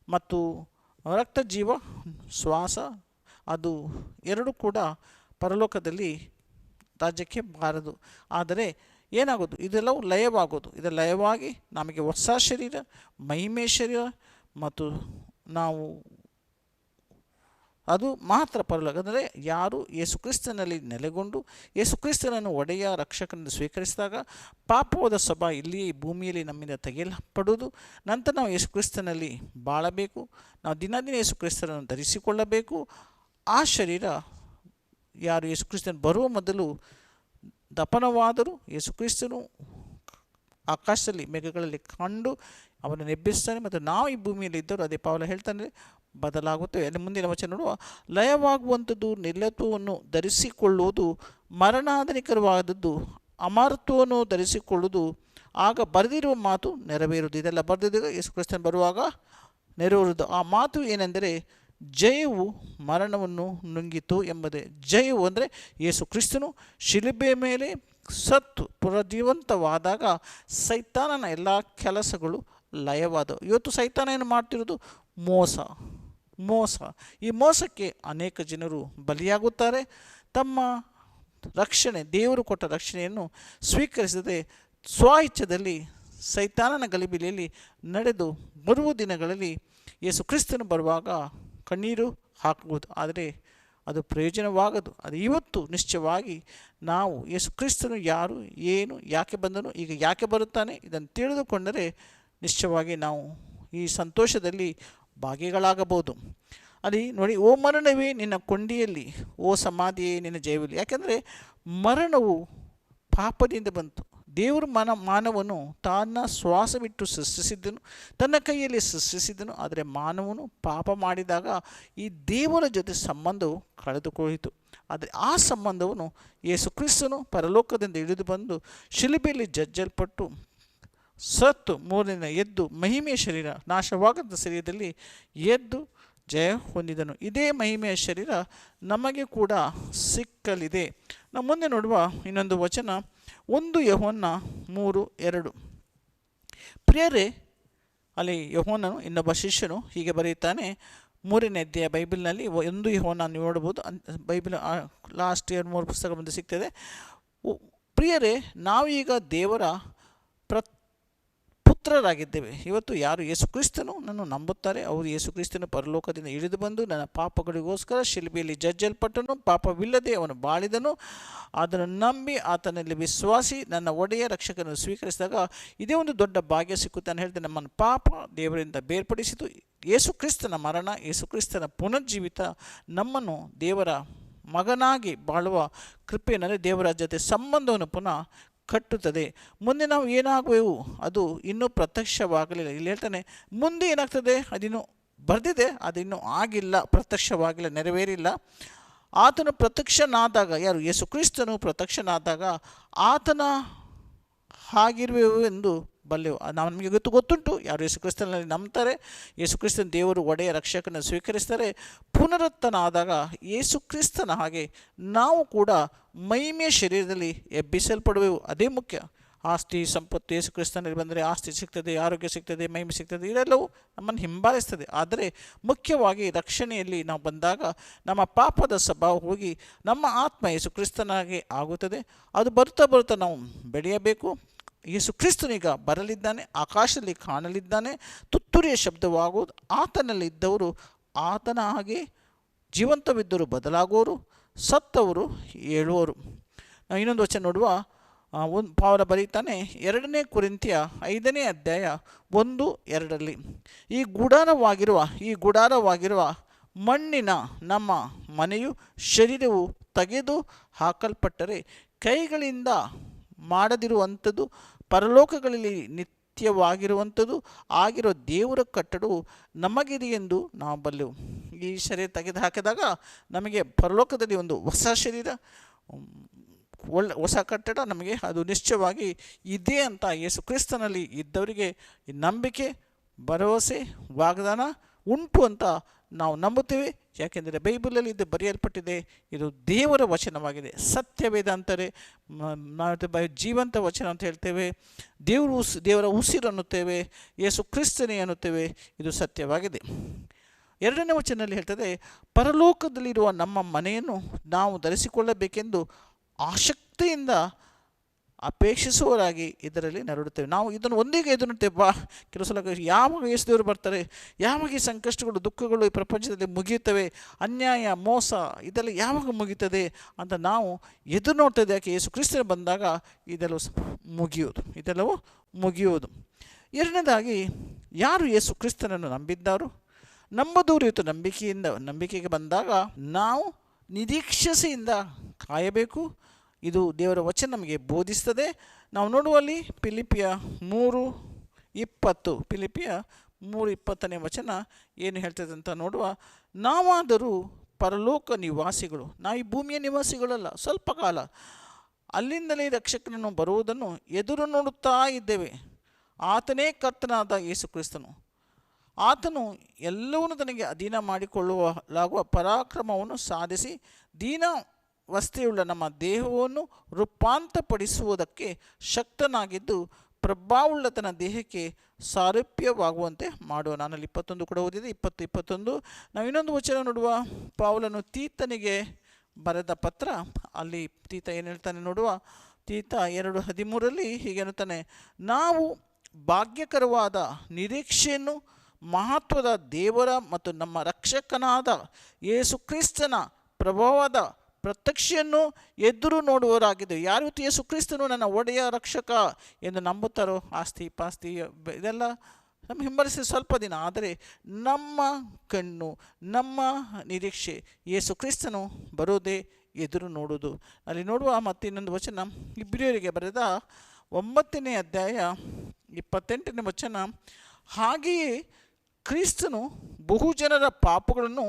Speaker 1: ಮತ್ತು ರಕ್ತ, ಜೀವ, ಶ್ವಾಸ, ಅದು ಎರಡೂ ಕೂಡ ಪರಲೋಕದಲ್ಲಿ ರಾಜ್ಯಕ್ಕೆ ಬಾರದು. ಆದರೆ ಏನಾಗೋದು? ಇದೆಲ್ಲವೂ ಲಯವಾಗೋದು. ಇದು ಲಯವಾಗಿ ನಮಗೆ ಹೊಸ ಶರೀರ, ಮಹಿಮೆ ಶರೀರ ಮತ್ತು ನಾವು ಅದು ಮಾತ್ರ ಪರಲೋಕ, ಅಂದರೆ ಯಾರು ಯೇಸುಕ್ರಿಸ್ತನಲ್ಲಿ ನೆಲೆಗೊಂಡು ಯೇಸುಕ್ರಿಸ್ತನನ್ನು ಒಡೆಯ ರಕ್ಷಕನನ್ನು ಸ್ವೀಕರಿಸಿದಾಗ ಪಾಪವಾದ ಸಭಾ ಇಲ್ಲಿ ಈ ಭೂಮಿಯಲ್ಲಿ ನಮ್ಮಿಂದ ತೆಗೆಯಲ್ಪಡುವುದು. ನಂತರ ನಾವು ಯೇಸುಕ್ರಿಸ್ತನಲ್ಲಿ ಬಾಳಬೇಕು. ನಾವು ದಿನ ದಿನ ಯೇಸುಕ್ರಿಸ್ತನನ್ನು ಧರಿಸಿಕೊಳ್ಳಬೇಕು. ಆ ಶರೀರ ಯಾರು ಯೇಸುಕ್ರಿಸ್ತನ ಬರುವ ಮೊದಲು ದಪನವಾದರೂ ಯೇಸುಕ್ರಿಸ್ತನು ಆಕಾಶದಲ್ಲಿ ಮೇಘಗಳಲ್ಲಿ ಕಂಡು ಅವನನ್ನು ನೆಬ್ಬಿಸ್ತಾನೆ ಮತ್ತು ನಾವು ಈ ಭೂಮಿಯಲ್ಲಿ ಇದ್ದರೂ ಅದೇ ಪಾವಲ ಹೇಳ್ತಾನೆ ಬದಲಾಗುತ್ತೇವೆ ಅಲ್ಲಿ ಮುಂದಿನ ವಚನ ನೋಡುವ, ಲಯವಾಗುವಂಥದ್ದು ನಿರ್ಲತ್ವವನ್ನು ಧರಿಸಿಕೊಳ್ಳುವುದು ಮರಣಾಧನಿಕರವಾದದ್ದು ಅಮರತ್ವವನ್ನು ಧರಿಸಿಕೊಳ್ಳುವುದು, ಆಗ ಬರೆದಿರುವ ಮಾತು ನೆರವೇರುವುದು. ಇದೆಲ್ಲ ಬರೆದಿದ್ದಾಗ ಯೇಸು ಕ್ರಿಸ್ತನ್ ಬರುವಾಗ ನೆರವೇರುವುದು. ಆ ಮಾತು ಏನೆಂದರೆ, ಜಯವು ಮರಣವನ್ನು ನುಂಗಿತು ಎಂಬುದೇ. ಜಯವು ಅಂದರೆ ಯೇಸು ಕ್ರಿಸ್ತನು ಶಿಲುಬೆ ಮೇಲೆ ಸತ್ತು ಪುನರ್ಜೀವಂತವಾದಾಗ ಸೈತಾನನ ಎಲ್ಲ ಕೆಲಸಗಳು ಲಯವಾದವು ಇವತ್ತು ಸೈತಾನ ಏನು ಮಾಡ್ತಿರೋದು? ಮೋಸ. ಮೋಸ. ಈ ಮೋಸಕ್ಕೆ ಅನೇಕ ಜನರು ಬಲಿಯಾಗುತ್ತಾರೆ. ತಮ್ಮ ರಕ್ಷಣೆ, ದೇವರು ಕೊಟ್ಟ ರಕ್ಷಣೆಯನ್ನು ಸ್ವೀಕರಿಸದೆ ಸ್ವಇಚ್ಛದಲ್ಲಿ ಸೈತಾನನ ಗಲಿಬಿಲಿಯಲ್ಲಿ ನಡೆದು ಬರುವ ದಿನಗಳಲ್ಲಿ ಯೇಸು ಕ್ರಿಸ್ತನು ಬರುವಾಗ ಕಣ್ಣೀರು ಹಾಕಬಹುದು ಆದರೆ ಅದು ಪ್ರಯೋಜನವಾಗದು. ಅದು ಇವತ್ತು ನಿಶ್ಚಯವಾಗಿ ನಾವು ಯೇಸು ಕ್ರಿಸ್ತನು ಯಾರು, ಏನು, ಯಾಕೆ ಬಂದನು, ಈಗ ಯಾಕೆ ಬರುತ್ತಾನೆ, ಇದನ್ನು ತಿಳಿದುಕೊಂಡರೆ ನಿಶ್ಚಯವಾಗಿ ನಾವು ಈ ಸಂತೋಷದಲ್ಲಿ ಭಾಗಿಗಳಾಗಬಹುದು. ಅಲ್ಲಿ ನೋಡಿ, ಓ ಮರಣವೇ ನಿನ್ನ ಕೊಂಡಿಯಲ್ಲಿ, ಓ ಸಮಾಧಿಯೇ ನಿನ್ನ ಜಯವಿಲ್ಲ ಯಾಕೆಂದರೆ ಮರಣವು ಪಾಪದಿಂದ ಬಂತು. ದೇವರು ಮನ, ಮಾನವನು ತನ್ನ ಶ್ವಾಸವಿಟ್ಟು ಸೃಷ್ಟಿಸಿದ್ದನು, ತನ್ನ ಕೈಯಲ್ಲಿ ಸೃಷ್ಟಿಸಿದ್ದನು, ಆದರೆ ಮಾನವನು ಪಾಪ ಮಾಡಿದಾಗ ಈ ದೇವರ ಜೊತೆ ಸಂಬಂಧವು ಕಳೆದುಕೊಳ್ಳಿತು ಆದರೆ ಆ ಸಂಬಂಧವನ್ನು ಯೇಸು ಕ್ರಿಸ್ತನು ಪರಲೋಕದಿಂದ ಇಳಿದು ಬಂದು ಶಿಲುಬೆಯಲ್ಲಿ ಜಜ್ಜಲ್ಪಟ್ಟು ಸತ್ತು ಮೂರನೇ ಎದ್ದು ಮಹಿಮೆಯ ಶರೀರ ನಾಶವಾಗದ ಶರೀರದಲ್ಲಿ ಎದ್ದು ಜಯ ಹೊಂದಿದನು. ಇದೇ ಮಹಿಮೆಯ ಶರೀರ ನಮಗೆ ಕೂಡ ಸಿಕ್ಕಲಿದೆ. ನಾವು ಮುಂದೆ ನೋಡುವ ಇನ್ನೊಂದು ವಚನ, ಒಂದು ಯಹೋನ್ನ ಮೂರು ಎರಡು. ಪ್ರಿಯರೇ, ಅಲ್ಲಿ ಯಹೋನನು ಇನ್ನೊಬ್ಬ ಶಿಷ್ಯನು ಹೀಗೆ ಬರೆಯುತ್ತಾನೆ, ಮೂರನೇ ಅಧ್ಯಾಯ ಬೈಬಲ್ನಲ್ಲಿ ಒಂದು ಯಹೋನ ನೀವು ನೋಡ್ಬೋದು ಬೈಬಲ್ ಲಾಸ್ಟ್ ಇಯರ್ ಮೂರು ಪುಸ್ತಕ ಮುಂದೆ ಸಿಗ್ತದೆ. ಪ್ರಿಯರೇ, ನಾವೀಗ ದೇವರ ಪ್ರ ಪುತ್ರರಾಗಿದ್ದೇವೆ. ಇವತ್ತು ಯಾರು ಯೇಸು ಕ್ರಿಸ್ತನು ನಂಬುತ್ತಾರೆ. ಅವರು ಯೇಸು ಕ್ರಿಸ್ತನು ಪರಲೋಕದಿಂದ ಇಳಿದು ಬಂದು ನನ್ನ ಪಾಪಗಳಿಗೋಸ್ಕರ ಶಿಲ್ಬೆಯಲ್ಲಿ ಜಜ್ಜಲ್ಪಟ್ಟನು, ಪಾಪವಿಲ್ಲದೆ ಅವನು ಬಾಳಿದನು. ಅದನ್ನು ನಂಬಿ ಆತನಲ್ಲಿ ವಿಶ್ವಾಸಿ, ನನ್ನ ಒಡೆಯ ರಕ್ಷಕನನ್ನು ಸ್ವೀಕರಿಸಿದಾಗ ಇದೇ ಒಂದು ದೊಡ್ಡ ಭಾಗ್ಯ ಸಿಕ್ಕುತ್ತಾನೆ ಹೇಳಿದೆ. ನಮ್ಮನ್ನು ಪಾಪ ದೇವರಿಂದ ಬೇರ್ಪಡಿಸಿತು. ಯೇಸು ಕ್ರಿಸ್ತನ ಮರಣ, ಯೇಸು ಕ್ರಿಸ್ತನ ಪುನರ್ಜೀವಿತ, ನಮ್ಮನ್ನು ದೇವರ ಮಗನಾಗಿ ಬಾಳುವ ಕೃಪೆಯಲ್ಲಿ ದೇವರ ಜೊತೆ ಸಂಬಂಧವನ್ನು ಪುನಃ ಕಟ್ಟುತ್ತದೆ. ಮುಂದೆ ನಾವು ಏನಾಗುವೆವು? ಅದು ಇನ್ನೂ ಪ್ರತ್ಯಕ್ಷವಾಗಲಿಲ್ಲ. ಇಲ್ಲಿ ಹೇಳ್ತಾನೆ, ಮುಂದೆ ಏನಾಗ್ತದೆ? ಅದಿನ್ನು ಬರೆದಿದೆ, ಅದಿನ್ನು ಆಗಿಲ್ಲ, ಪ್ರತ್ಯಕ್ಷವಾಗಿಲ್ಲ, ನೆರವೇರಿಲ್ಲ. ಆತನು ಪ್ರತ್ಯಕ್ಷನಾದಾಗ, ಯಾರು? ಯೇಸು ಕ್ರಿಸ್ತನು ಪ್ರತ್ಯಕ್ಷನಾದಾಗ ಆತನ ಹಾಗಿರುವೆವು ಎಂದು ಬಲ್ಲೆವು ನಾವು ನಮಗೆ ಗೊತ್ತು, ಗೊತ್ತುಂಟು. ಯಾರು ಯೇಸು ಕ್ರಿಸ್ತನಲ್ಲಿ ನಂಬ್ತಾರೆ, ಯೇಸು ಕ್ರಿಸ್ತನ ದೇವರು ಒಡೆಯ ರಕ್ಷಕನ ಸ್ವೀಕರಿಸ್ತಾರೆ. ಪುನರುತ್ತನಾದಾಗ ಯೇಸು ಕ್ರಿಸ್ತನ ಹಾಗೆ ನಾವು ಕೂಡ ಮೈಮೆಯ ಶರೀರದಲ್ಲಿ ಎಬ್ಬಿಸಲ್ಪಡುವೆವು. ಅದೇ ಮುಖ್ಯ. ಆಸ್ತಿ, ಸಂಪತ್ತು ಯೇಸು ಕ್ರಿಸ್ತನಲ್ಲಿ ಬಂದರೆ ಆಸ್ತಿ ಸಿಗ್ತದೆ, ಆರೋಗ್ಯ ಸಿಗ್ತದೆ, ಮಹಿಮೆ ಸಿಗ್ತದೆ, ಇದೆಲ್ಲವೂ ನಮ್ಮನ್ನು ಹಿಂಬಾಲಿಸ್ತದೆ. ಆದರೆ ಮುಖ್ಯವಾಗಿ ರಕ್ಷಣೆಯಲ್ಲಿ ನಾವು ಬಂದಾಗ ನಮ್ಮ ಪಾಪದ ಸ್ವಭಾವ ಹೋಗಿ ನಮ್ಮ ಆತ್ಮ ಯೇಸು ಕ್ರಿಸ್ತನಾಗೆ ಆಗುತ್ತದೆ. ಅದು ಬರುತ್ತಾ ಬರುತ್ತಾ ನಾವು ಬೆಳೆಯಬೇಕು. ಯೇಸು ಕ್ರಿಸ್ತನೀಗ ಬರಲಿದ್ದಾನೆ, ಆಕಾಶದಲ್ಲಿ ಕಾಣಲಿದ್ದಾನೆ, ತುತ್ತುರಿಯ ಶಬ್ದವಾಗುವುದು, ಆತನಲ್ಲಿ ಇದ್ದವರು ಆತನ ಹಾಗೆ ಜೀವಂತವಿದ್ದರು ಬದಲಾಗುವರು, ಸತ್ತವರು ಏಳುವರು. ನಾವು ಇನ್ನೊಂದು ವಚನ ನೋಡುವ ಒಂದು ಪಾವಲ ಬರೀತಾನೆ, ಎರಡನೇ ಕುರಿಂತಿಯ ಐದನೇ ಅಧ್ಯಾಯ ಒಂದು, ಎರಡರಲ್ಲಿ, ಈ ಗುಡಾರವಾಗಿರುವ ಈ ಗುಡಾರವಾಗಿರುವ ಮಣ್ಣಿನ ನಮ್ಮ ಮನೆಯು ಶರೀರವು ತೆಗೆದು ಹಾಕಲ್ಪಟ್ಟರೆ ಕೈಗಳಿಂದ ಮಾಡದಿರುವಂಥದ್ದು, ಪರಲೋಕಗಳಲ್ಲಿ ನಿತ್ಯವಾಗಿರುವಂಥದ್ದು, ಆಗಿರೋ ದೇವರ ಕಟ್ಟಡವು ನಮಗಿದೆ ಎಂದು ನಾವು ಬಲ್ಲೆವು. ಈ ಶರೀರ ತೆಗೆದು ಹಾಕಿದಾಗ ನಮಗೆ ಪರಲೋಕದಲ್ಲಿ ಒಂದು ಹೊಸ ಶರೀರ ಒಳ್ಳೆ ಹೊಸ ಕಟ್ಟಡ ನಮಗೆ ಅದು ನಿಶ್ಚಯವಾಗಿ ಇದೆ ಅಂತ ಯೇಸು ಕ್ರಿಸ್ತನಲ್ಲಿ ಇದ್ದವರಿಗೆ ನಂಬಿಕೆ, ಭರವಸೆ, ವಾಗ್ದಾನ ಉಂಟು ಅಂತ ನಾವು ನಂಬುತ್ತೇವೆ. ಯಾಕೆಂದರೆ ಬೈಬಲಲ್ಲಿ ಇದು ಬರೆಯಲ್ಪಟ್ಟಿದೆ. ಇದು ದೇವರ ವಚನವಾಗಿದೆ. ಸತ್ಯವೇದ ನಾವು ಜೀವಂತ ವಚನ ಅಂತ ಹೇಳ್ತೇವೆ. ದೇವರು ಉಸಿ, ದೇವರ ಉಸಿರು ಅನ್ನುತ್ತೇವೆ. ಯೇಸು ಕ್ರಿಸ್ತನೇ ಅನ್ನುತ್ತೇವೆ. ಇದು ಸತ್ಯವಾಗಿದೆ. ಎರಡನೇ ವಚನದಲ್ಲಿ ಹೇಳ್ತದೆ, ಪರಲೋಕದಲ್ಲಿರುವ ನಮ್ಮ ಮನೆಯನ್ನು ನಾವು ಧರಿಸಿಕೊಳ್ಳಬೇಕೆಂದು ಆಸಕ್ತಿಯಿಂದ ಅಪೇಕ್ಷಿಸುವವರಾಗಿ ಇದರಲ್ಲಿ ನರಡುತ್ತೇವೆ ನಾವು ಇದನ್ನು ಒಂದಿಗೆ ಎದುರುತ್ತೇವೆ ಬಾ ಕೆಲವು ಸಲ ಯಾವಾಗ ಯೇಸು ದೇವರು ಬರ್ತಾರೆ, ಯಾವಾಗ ಈ ಸಂಕಷ್ಟಗಳು, ದುಃಖಗಳು ಈ ಪ್ರಪಂಚದಲ್ಲಿ ಮುಗಿಯುತ್ತವೆ, ಅನ್ಯಾಯ, ಮೋಸ, ಇದೆಲ್ಲ ಯಾವಾಗ ಮುಗಿಯುತ್ತದೆ ಅಂತ ನಾವು ಎದುರು ನೋಡ್ತದೆ ಯಾಕೆ? ಯೇಸು ಕ್ರಿಸ್ತನ ಬಂದಾಗ ಇದೆಲ್ಲವೂ ಮುಗಿಯೋದು, ಇದೆಲ್ಲವೂ ಮುಗಿಯುವುದು ಎರಡನೇದಾಗಿ, ಯಾರು ಯೇಸು ಕ್ರಿಸ್ತನನ್ನು ನಂಬಿದ್ದಾರೋ ನಂಬದೂರಿತು ನಂಬಿಕೆಯಿಂದ, ನಂಬಿಕೆಗೆ ಬಂದಾಗ ನಾವು ನಿರೀಕ್ಷಸೆಯಿಂದ ಕಾಯಬೇಕು ಇದು ದೇವರ ವಚನ ನಮಗೆ ಬೋಧಿಸ್ತದೆ. ನಾವು ನೋಡುವಲ್ಲಿ ಪಿಲಿಪಿಯ ಮೂರು ಇಪ್ಪತ್ತು ಪಿಲಿಪಿಯ ಮೂರು ಇಪ್ಪತ್ತನೇ ವಚನ ಏನು ಹೇಳ್ತದೆ ಅಂತ ನೋಡುವ. ನಾವಾದರೂ ಪರಲೋಕ ನಿವಾಸಿಗಳು, ನಾವು ಈ ಭೂಮಿಯ ನಿವಾಸಿಗಳಲ್ಲ, ಸ್ವಲ್ಪ ಕಾಲ ಅಲ್ಲಿಂದಲೇ ರಕ್ಷಕನನ್ನು ಬರುವುದನ್ನು ಎದುರು ನೋಡುತ್ತಾ ಇದ್ದೇವೆ. ಆತನೇ ಕರ್ತನಾದ ಯೇಸು ಕ್ರಿಸ್ತನು ಆತನು ಎಲ್ಲವನ್ನು ತನಗೆ ಅಧೀನ ಮಾಡಿಕೊಳ್ಳುವ, ಲಾಗುವ ಪರಾಕ್ರಮವನ್ನು ಸಾಧಿಸಿ ದೀನಾವಸ್ಥೆಯುಳ್ಳ ನಮ್ಮ ದೇಹವನ್ನು ರೂಪಾಂತರಪಡಿಸುವುದಕ್ಕೆ ಶಕ್ತನಾಗಿದ್ದು ಪ್ರಭಾವುಳ್ಳ ತನ್ನ ದೇಹಕ್ಕೆ ಸಾರೂಪ್ಯವಾಗುವಂತೆ ಮಾಡುವ. ನಾನಲ್ಲಿ ಇಪ್ಪತ್ತೊಂದು ಕೂಡ ಓದಿದೆ, ಇಪ್ಪತ್ತು, ಇಪ್ಪತ್ತೊಂದು. ನಾವು ಇನ್ನೊಂದು ವಚನ ನೋಡುವ. ಪಾವಲನ್ನು ತೀತನಿಗೆ ಬರೆದ ಪತ್ರ, ಅಲ್ಲಿ ತೀತ ಏನು ಹೇಳ್ತಾನೆ ನೋಡುವ. ತೀತ ಎರಡು ಹದಿಮೂರರಲ್ಲಿ ಹೀಗೆ ಅನ್ನುತ್ತಾನೆ, ನಾವು ಭಾಗ್ಯಕರವಾದ ನಿರೀಕ್ಷೆಯನ್ನು ಮಹತ್ವದ ದೇವರ ಮತ್ತು ನಮ್ಮ ರಕ್ಷಕನಾದ ಯೇಸು ಕ್ರಿಸ್ತನ ಪ್ರಭಾವದ ಪ್ರತ್ಯಕ್ಷೆಯನ್ನು ಎದುರು ನೋಡುವವರಾಗಿದ್ದು, ಯಾರು ಯೇಸು ಕ್ರಿಸ್ತನು ನನ್ನ ಒಡೆಯ ರಕ್ಷಕ ಎಂದು ನಂಬುತ್ತಾರೋ? ಆಸ್ತಿ, ಪಾಸ್ತಿ, ಇದೆಲ್ಲ ನಮ್ಮ ಹಿಂಬರಿಸಿ ಸ್ವಲ್ಪ ದಿನ. ಆದರೆ ನಮ್ಮ ಕಣ್ಣು, ನಮ್ಮ ನಿರೀಕ್ಷೆ ಯೇಸು ಕ್ರಿಸ್ತನು ಬರೋದೇ ಎದುರು ನೋಡುವುದು. ಅಲ್ಲಿ ನೋಡುವ ಮತ್ತು ಇನ್ನೊಂದು ವಚನ ಇಬ್ರಿಯರಿಗೆ ಬರೆದ ಒಂಬತ್ತನೇ ಅಧ್ಯಾಯ ಇಪ್ಪತ್ತೆಂಟನೇ ವಚನ. ಹಾಗೆಯೇ ಕ್ರಿಸ್ತನು ಬಹುಜನರ ಪಾಪಗಳನ್ನು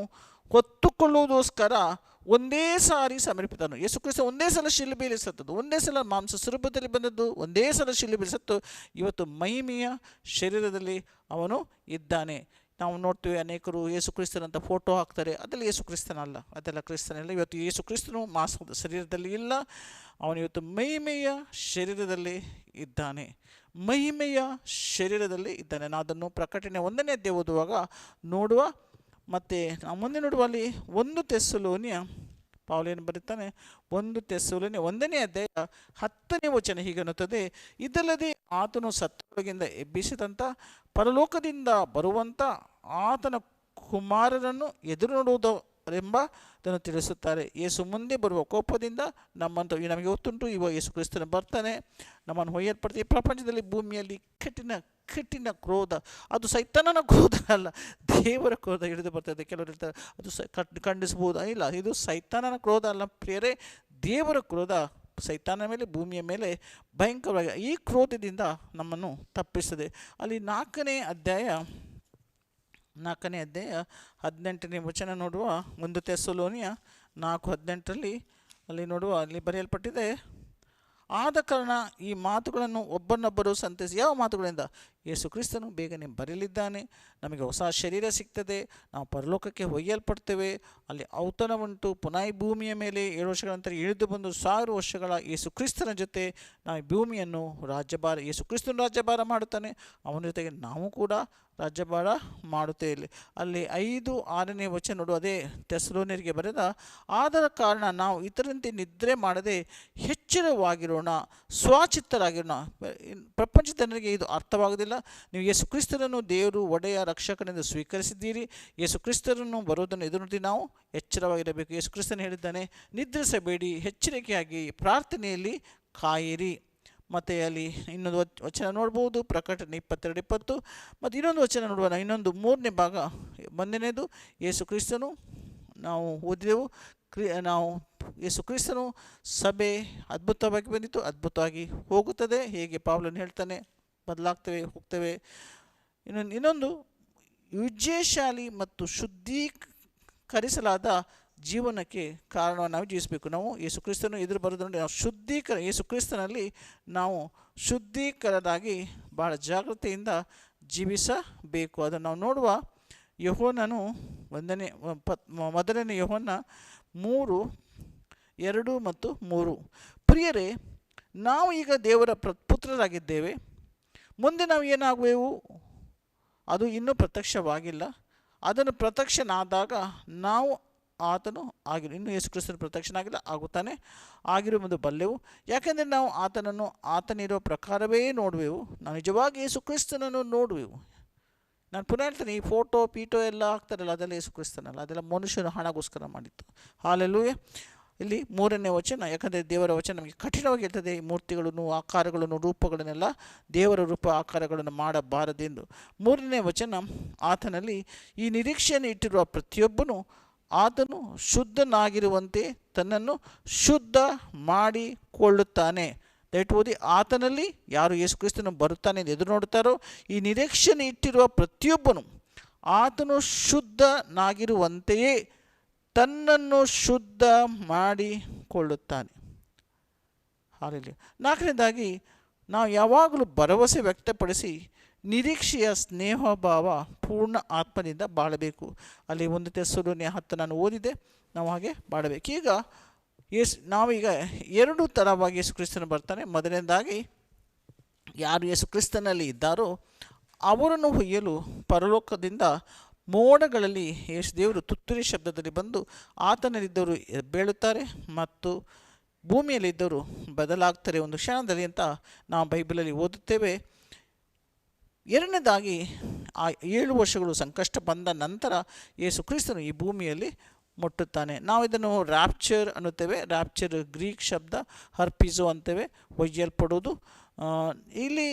Speaker 1: ಹೊತ್ತುಕೊಳ್ಳುವುದೋಸ್ಕರ ಒಂದೇ ಸಾರಿ ಸಮರ್ಪಿತನು. ಯೇಸು ಕ್ರಿಸ್ತ ಒಂದೇ ಸಲ ಶಿಲುಬೆಯಲ್ಲಿ ಸತ್ತದ್ದು ಒಂದೇ ಸಲ ಮಾಂಸ ಸ್ವರೂಪದಲ್ಲಿ ಬಂದದ್ದು, ಒಂದೇ ಸಲ ಶಿಲುಬೆಯಲ್ಲಿ ಸತ್ತು ಇವತ್ತು ಮಹಿಮೆಯ ಶರೀರದಲ್ಲಿ ಅವನು ಇದ್ದಾನೆ. ನಾವು ನೋಡ್ತೀವಿ ಅನೇಕರು ಯೇಸು ಕ್ರಿಸ್ತನಂತ ಫೋಟೋ ಹಾಕ್ತಾರೆ. ಅದೆಲ್ಲ ಯೇಸು ಕ್ರಿಸ್ತನಲ್ಲ ಅದೆಲ್ಲ ಕ್ರಿಸ್ತನಲ್ಲ. ಇವತ್ತು ಯೇಸು ಕ್ರಿಸ್ತನು ಮಾಂಸದ ಶರೀರದಲ್ಲಿ ಇಲ್ಲ. ಅವನು ಇವತ್ತು ಮಹಿಮೆಯ ಶರೀರದಲ್ಲಿ ಇದ್ದಾನೆ. ಮಹಿಮೆಯ ಶರೀರದಲ್ಲಿ ಇದ್ದಾನೆ. ನಾನು ಅದನ್ನು ಪ್ರಕಟಣೆ ಒಂದನೇ ಓದುವಾಗ ನೋಡುವ ಮತ್ತು ನಾವು ಮುಂದೆ ನೋಡುವಲ್ಲಿ ಒಂದು ತೆಸ್ಸಲೋನಿಯ ಪಾವಲೇನು ಬರುತ್ತಾನೆ ಒಂದು ತೆಸ್ಸುಲೋನಿಯ ಒಂದನೇ ಅಧ್ಯಾಯ ಹತ್ತನೇ ವಚನ ಹೀಗನ್ನುತ್ತದೆ ಇದಲ್ಲದೆ ಆತನು ಸತ್ತೊಳಗಿಂದ ಎಬ್ಬಿಸಿದಂಥ ಪರಲೋಕದಿಂದ ಬರುವಂಥ ಆತನ ಕುಮಾರರನ್ನು ಎದುರು ನೋಡುವುದರೆಂಬ ಅದನ್ನು ತಿಳಿಸುತ್ತಾರೆ. ಯೇಸು ಮುಂದೆ ಬರುವ ಕೋಪದಿಂದ ನಮ್ಮಂತ ನಮಗೆ ಗೊತ್ತುಂಟು. ಇವ ಯೇಸು ಕ್ರಿಸ್ತನ ಬರ್ತಾನೆ. ನಮ್ಮನ್ನು ಹೊಯ್ಯಲ್ಪಡ್ತೀವಿ ಪ್ರಪಂಚದಲ್ಲಿ ಭೂಮಿಯಲ್ಲಿ ಕಠಿಣ ಕಠಿಣ ಕ್ರೋಧ, ಅದು ಸೈತಾನನ ಕ್ರೋಧ ಅಲ್ಲ, ದೇವರ ಕ್ರೋಧ ಹಿಡಿದು ಬರ್ತದೆ. ಕೆಲವರು ಹೇಳ್ತಾರೆ, ಅದು ಸ, ಕಟ್ ಖಂಡಿಸ್ಬೋದು ಇಲ್ಲ, ಇದು ಸೈತಾನನ ಕ್ರೋಧ ಅಲ್ಲ ಪ್ರಿಯರೇ, ದೇವರ ಕ್ರೋಧ ಸೈತಾನ ಮೇಲೆ, ಭೂಮಿಯ ಮೇಲೆ ಭಯಂಕರವಾಗಿ, ಈ ಕ್ರೋಧದಿಂದ ನಮ್ಮನ್ನು ತಪ್ಪಿಸ್ತದೆ. ಅಲ್ಲಿ ನಾಲ್ಕನೇ ಅಧ್ಯಾಯ ನಾಲ್ಕನೇ ಅಧ್ಯಾಯ ಹದಿನೆಂಟನೇ ವಚನ ನೋಡುವ ಒಂದು ತೆಸಲೋನಿಯ ನಾಲ್ಕು ಹದಿನೆಂಟರಲ್ಲಿ ಅಲ್ಲಿ ನೋಡುವ, ಅಲ್ಲಿ ಬರೆಯಲ್ಪಟ್ಟಿದೆ ಆದ ಕಾರಣ ಈ ಮಾತುಗಳನ್ನು ಒಬ್ಬನೊಬ್ಬರು ಸಂತೈಸಿ ಯಾವ ಮಾತುಗಳಿಂದ? ಯೇಸು ಕ್ರಿಸ್ತನು ಬೇಗನೆ ಬರಲಿದ್ದಾನೆ. ನಮಗೆ ಹೊಸ ಶರೀರ ಸಿಗ್ತದೆ. ನಾವು ಪರಲೋಕಕ್ಕೆ ಒಯ್ಯಲ್ಪಡ್ತೇವೆ. ಅಲ್ಲಿ ಔತಣ ಉಂಟು ಪುನಃ ಭೂಮಿಯ ಮೇಲೆ ಏಳು ವರ್ಷಗಳ ನಂತರ ಇಳಿದು ಬಂದು ಸಾವಿರ ವರ್ಷಗಳ ಯೇಸು ಕ್ರಿಸ್ತನ ಜೊತೆ ನಾವು ಭೂಮಿಯನ್ನು ರಾಜ್ಯಭಾರ ಯೇಸು ಕ್ರಿಸ್ತನ ರಾಜ್ಯಭಾರ ಮಾಡುತ್ತಾನೆ. ಅವನ ಜೊತೆಗೆ ನಾವು ಕೂಡ ರಾಜ್ಯಭಾರ ಮಾಡುತ್ತೇ ಇಲ್ಲಿ ಅಲ್ಲಿ ಐದು, ಆರನೇ ವಚನ ನೋಡು. ಅದೇ ತೆಸಲೋನಿಯರಿಗೆ ಬರೆದ, ಆದರ ಕಾರಣ ನಾವು ಇತರಂತೆ ನಿದ್ರೆ ಮಾಡದೆ ಎಚ್ಚರವಾಗಿರೋಣ ಸ್ವಚಿತ್ತರಾಗಿರೋಣ. ಪ್ರಪಂಚದ ಜನರಿಗೆ ಇದು ಅರ್ಥವಾಗುವುದಿಲ್ಲ. ನೀವು ಯೇಸು ಕ್ರಿಸ್ತರನ್ನು ದೇವರು, ಒಡೆಯ, ರಕ್ಷಕನೆಂದು ಸ್ವೀಕರಿಸಿದ್ದೀರಿ. ಯೇಸು ಕ್ರಿಸ್ತರನ್ನು ಬರೋದನ್ನು ಎದುರು ನಾವು ಎಚ್ಚರವಾಗಿರಬೇಕು. ಯೇಸು ಕ್ರಿಸ್ತನು ಹೇಳಿದ್ದಾನೆ, ನಿದ್ರಿಸಬೇಡಿ, ಎಚ್ಚರಿಕೆಯಾಗಿ ಪ್ರಾರ್ಥನೆಯಲ್ಲಿ ಕಾಯಿರಿ. ಮತ್ತು ಅಲ್ಲಿ ಇನ್ನೊಂದು ವಚನ ನೋಡ್ಬೋದು, ಪ್ರಕಟಣೆ ಇಪ್ಪತ್ತೆರಡು ಇಪ್ಪತ್ತು. ಮತ್ತು ಇನ್ನೊಂದು ವಚನ ನೋಡುವ ಇನ್ನೊಂದು ಮೂರನೇ ಭಾಗ ಒಂದನೇದು ಯೇಸು ಕ್ರಿಸ್ತನು ನಾವು ಓದಿದೆವು, ಕ್ರಿ, ನಾವು ಯೇಸು ಕ್ರಿಸ್ತನು ಸಭೆ ಅದ್ಭುತವಾಗಿ ಬಂದಿತ್ತು, ಅದ್ಭುತವಾಗಿ ಹೋಗುತ್ತದೆ. ಹೇಗೆ ಪಾವ್ಲನ್ ಹೇಳ್ತಾನೆ ಬದಲಾಗ್ತೇವೆ, ಹೋಗ್ತೇವೆ. ಇನ್ನೊಂದು ಇನ್ನೊಂದು ವಿಜಯಶಾಲಿ ಮತ್ತು ಶುದ್ಧೀಕರಿಸಲಾದ ಜೀವನಕ್ಕೆ ಕಾರಣವನ್ನು ನಾವು ಜೀವಿಸಬೇಕು. ನಾವು ಯೇಸು ಕ್ರಿಸ್ತನು ಎದುರು ಬರೋದು ನೋಡಿ ನಾವು ಶುದ್ಧೀಕರ ಯೇಸು ಕ್ರಿಸ್ತನಲ್ಲಿ ನಾವು ಶುದ್ಧೀಕರದಾಗಿ ಭಾಳ ಜಾಗ್ರತೆಯಿಂದ ಜೀವಿಸಬೇಕು. ಅದನ್ನು ನಾವು ನೋಡುವ ಯಹೋನನು ಒಂದನೇ ಮೊದಲನೇ ಯಹೋನ ಮೂರು, ಎರಡು ಮತ್ತು ಮೂರು. ಪ್ರಿಯರೇ, ನಾವು ಈಗ ದೇವರ ಪ್ರ, ಪುತ್ರರಾಗಿದ್ದೇವೆ. ಮುಂದೆ ನಾವು ಏನಾಗುವೆವು? ಅದು ಇನ್ನೂ ಪ್ರತ್ಯಕ್ಷವಾಗಿಲ್ಲ. ಅದನ್ನು ಪ್ರತ್ಯಕ್ಷನಾದಾಗ ನಾವು ಆತನು ಆಗಿರು, ಇನ್ನೂ ಯೇಸು ಕ್ರಿಸ್ತನ ಪ್ರತ್ಯಕ್ಷನಾಗಿಲ್ಲ, ಆಗುತ್ತಾನೆ, ಆಗಿರುವುದು ಬಲ್ಲೆವು. ಯಾಕೆಂದರೆ ನಾವು ಆತನನ್ನು ಆತನಿರೋ ಪ್ರಕಾರವೇ ನೋಡುವೆವು. ನಾವು ನಿಜವಾಗಿ ಯೇಸು ಕ್ರಿಸ್ತನನ್ನು ನೋಡುವೆವು. ನಾನು ಪುನಃ ಹೇಳ್ತೇನೆ, ಈ ಫೋಟೋ, ಪೀಟೋ ಎಲ್ಲ ಹಾಕ್ತಾರಲ್ಲ, ಅದೆಲ್ಲ ಯೇಸು ಕ್ರಿಸ್ತನಲ್ಲ, ಅದೆಲ್ಲ ಮನುಷ್ಯನು ಹಣಗೋಸ್ಕರ ಮಾಡಿತ್ತು. ಹಾಲೆಲ್ಲೂ ಇಲ್ಲಿ ಮೂರನೇ ವಚನ, ಯಾಕಂದರೆ ದೇವರ ವಚನ ನಮಗೆ ಕಠಿಣವಾಗಿ ಇರ್ತದೆ ಈ ಮೂರ್ತಿಗಳನ್ನು, ಆಕಾರಗಳನ್ನು, ರೂಪಗಳನ್ನೆಲ್ಲ ದೇವರ ರೂಪ ಆಕಾರಗಳನ್ನು ಮಾಡಬಾರದೆಂದು. ಮೂರನೇ ವಚನ, ಆತನಲ್ಲಿ ಈ ನಿರೀಕ್ಷೆಯನ್ನು ಇಟ್ಟಿರುವ ಪ್ರತಿಯೊಬ್ಬನು ಆತನು ಶುದ್ಧನಾಗಿರುವಂತೆ ತನ್ನನ್ನು ಶುದ್ಧ ಮಾಡಿಕೊಳ್ಳುತ್ತಾನೆ. ಓದಿ, ಆತನಲ್ಲಿ ಯಾರು ಯೇಸು ಕ್ರಿಸ್ತನು ಬರುತ್ತಾನೆ ಎಂದು ಎದುರು ನೋಡುತ್ತಾರೋ ಈ ನಿರೀಕ್ಷೆಯನ್ನು ಇಟ್ಟಿರುವ ಪ್ರತಿಯೊಬ್ಬನು ಆತನು ಶುದ್ಧನಾಗಿರುವಂತೆಯೇ ತನ್ನನ್ನು ಶುದ್ಧ ಮಾಡಿಕೊಳ್ಳುತ್ತಾನೆ. ಹಾಗೆ ನಾಲ್ಕನೇದಾಗಿ, ನಾವು ಯಾವಾಗಲೂ ಭರವಸೆ ವ್ಯಕ್ತಪಡಿಸಿ ನಿರೀಕ್ಷೆಯ ಸ್ನೇಹಭಾವ ಪೂರ್ಣ ಆತ್ಮದಿಂದ ಬಾಳಬೇಕು. ಅಲ್ಲಿ ಒಂದು ತೆಸಲೋನೆ ಹತ್ತು ನಾನು ಓದಿದೆ ನಾವು ಹಾಗೆ ಬಾಳಬೇಕು. ಈಗ ಯೇಸು, ನಾವೀಗ ಎರಡು ಥರವಾಗಿ ಯೇಸು ಕ್ರಿಸ್ತನು ಬರ್ತಾನೆ. ಮೊದಲನೇದಾಗಿ, ಯಾರು ಯೇಸು ಕ್ರಿಸ್ತನಲ್ಲಿ ಇದ್ದಾರೋ ಅವರನ್ನು ಹೊಯ್ಯಲು ಪರಲೋಕದಿಂದ ಮೋಡಗಳಲ್ಲಿ ಯೇಸು ದೇವರು ತುತ್ತುರಿ ಶಬ್ದದಲ್ಲಿ ಬಂದು ಆತನಲ್ಲಿದ್ದವರು ಬೀಳುತ್ತಾರೆ ಮತ್ತು ಭೂಮಿಯಲ್ಲಿದ್ದವರು ಬದಲಾಗ್ತಾರೆ. ಒಂದು ಕ್ಷಣದಲ್ಲಿ ಅಂತ ನಾವು ಬೈಬಲಲ್ಲಿ ಓದುತ್ತೇವೆ. ಎರಡನೇದಾಗಿ ಆ ಏಳು ವರ್ಷಗಳು ಸಂಕಷ್ಟ ಬಂದ ನಂತರ ಯೇಸು ಕ್ರಿಸ್ತನು ಈ ಭೂಮಿಯಲ್ಲಿ ಮುಟ್ಟುತ್ತಾನೆ. ನಾವು ಇದನ್ನು ರ್ಯಾಪ್ಚರ್ ಅನ್ನುತ್ತೇವೆ. ರ್ಯಾಪ್ಚರ್ ಗ್ರೀಕ್ ಶಬ್ದ ಹರ್ಪಿಸೋ ಅಂತೇವೆ. ಒಯ್ಯಲ್ಪಡೋದು ಇಲ್ಲಿ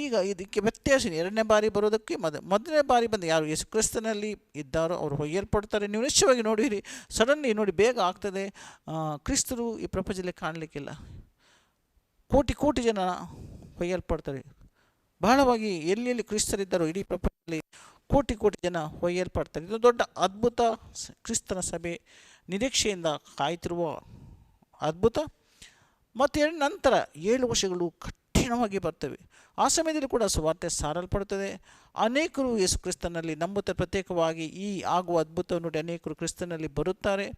Speaker 1: ಈಗ ಇದಕ್ಕೆ ವ್ಯತ್ಯಾಸ. ಎರಡನೇ ಬಾರಿ ಬರೋದಕ್ಕೆ ಮೊದ, ಮೊದಲನೇ ಬಾರಿ ಬಂದು ಯಾರು ಯೇಸು ಕ್ರಿಸ್ತನಲ್ಲಿ ಇದ್ದಾರೋ ಅವರು ಒಯ್ಯಲ್ಪಡ್ತಾರೆ ನೀವು ನಿಶ್ಚಯವಾಗಿ ನೋಡಿರಿ, ಸಡನ್ಲಿ ನೋಡಿ ಬೇಗ ಆಗ್ತದೆ. ಕ್ರಿಸ್ತರು ಈ ಪ್ರಪಂಚದಲ್ಲಿ ಕಾಣಲಿಕ್ಕಿಲ್ಲ. ಕೋಟಿ ಕೋಟಿ ಜನ ಹೊಯ್ಯಲ್ಪಡ್ತಾರೆ. ಬಹಳವಾಗಿ ಎಲ್ಲೆಲ್ಲಿ ಕ್ರಿಸ್ತರಿದ್ದಾರೋ ಇಡೀ ಪ್ರಪಂಚದಲ್ಲಿ ಕೋಟಿ ಕೋಟಿ ಜನ ಹೊಯ್ಯಲ್ಪಡ್ತಾರೆ. ಇದು ದೊಡ್ಡ ಅದ್ಭುತ ಕ್ರಿಸ್ತನ ಸಭೆ ನಿರೀಕ್ಷೆಯಿಂದ ಕಾಯ್ತಿರುವ ಅದ್ಭುತ. ಮತ್ತು ನಂತರ ಏಳು ವರ್ಷಗಳು ಕಠಿಣವಾಗಿ ಬರ್ತವೆ. ಆ ಸಮಯದಲ್ಲಿ ಕೂಡ ಸುವಾರ್ತೆ ಸಾರಲ್ಪಡುತ್ತದೆ. ಅನೇಕರು ಯೇಸು ಕ್ರಿಸ್ತನಲ್ಲಿ ನಂಬುತ್ತಾರೆ ಪ್ರತ್ಯೇಕವಾಗಿ ಈ ಆಗುವ ಅದ್ಭುತವನ್ನು ನೋಡಿ ಅನೇಕರು ಕ್ರಿಸ್ತನಲ್ಲಿ ಬರುತ್ತಾರೆ.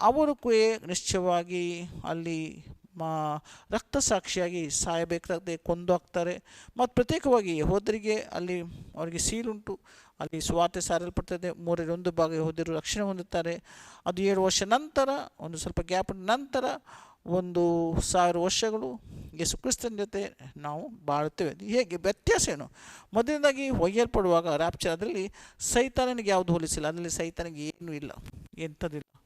Speaker 1: ಅವರು ಕೂಡ ನಿಶ್ಚಯವಾಗಿ ಅಲ್ಲಿ ಮಾ ರಕ್ತ ಸಾಕ್ಷಿಯಾಗಿ ಸಾಯಬೇಕಾಗದೆ ಕೊಂದು ಹಾಕ್ತಾರೆ. ಮತ್ತು ಪ್ರತ್ಯೇಕವಾಗಿ ಯಹೋದರಿಗೆ ಅಲ್ಲಿ ಅವರಿಗೆ ಸೀಲುಂಟು. ಅಲ್ಲಿ ಸುವಾರ್ತೆ ಸಾರಲ್ಪಡ್ತದೆ. ಮೂರರಲ್ಲಿ ಒಂದು ಭಾಗ ಯಹೋದರು ರಕ್ಷಣೆ ಹೊಂದುತ್ತಾರೆ. ಅದು ಏಳು ವರ್ಷ ನಂತರ, ಒಂದು ಸ್ವಲ್ಪ ಗ್ಯಾಪ್ ನಂತರ ಒಂದು ಸಾವಿರ ವರ್ಷಗಳು ಯೇಸುಕ್ರಿಸ್ತನ ಜೊತೆ ನಾವು ಬಾಳುತ್ತೇವೆ. ಹೇಗೆ? ವ್ಯತ್ಯಾಸ ಏನು? ಮೊದಲನೇದಾಗಿ ಒಯ್ಯಲ್ಪಡುವಾಗ ರಾಪ್ಚರ್ ಅದರಲ್ಲಿ ಸೈತಾನನಿಗೆ ಯಾವುದು ಹೋಲಿಸಿಲ್ಲ. ಅದರಲ್ಲಿ ಸೈತಾನಿಗೆ ಏನೂ ಇಲ್ಲ. ಎಂಥದಿಲ್ಲ